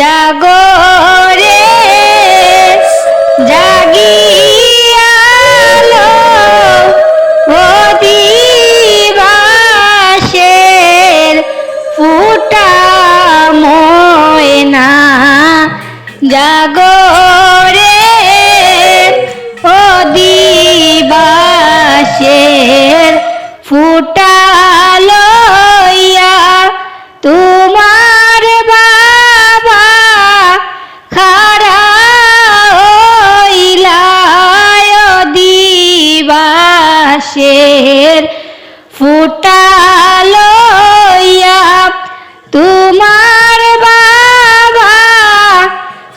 জাগরে জাগিয়ালো ও দিবাসের ফুটা ময়না। জাগরে দিবাসের ফুটালো তোমার বাবা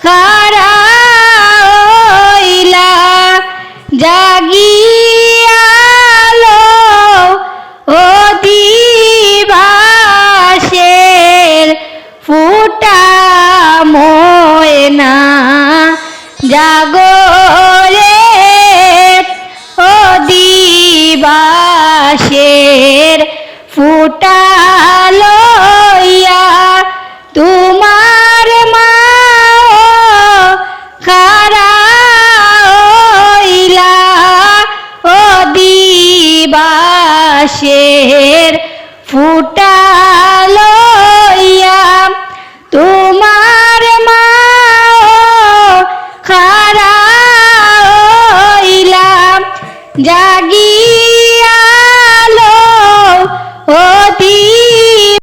খারা জাগিয়ালো ও দিবাসের ফুটা ময়না জাগরে পলাশের ফুটালইয়া তোমার মা খারাইলা ও দিবাসের ফুটালইয়া তোমার মা খারাইলা জাগি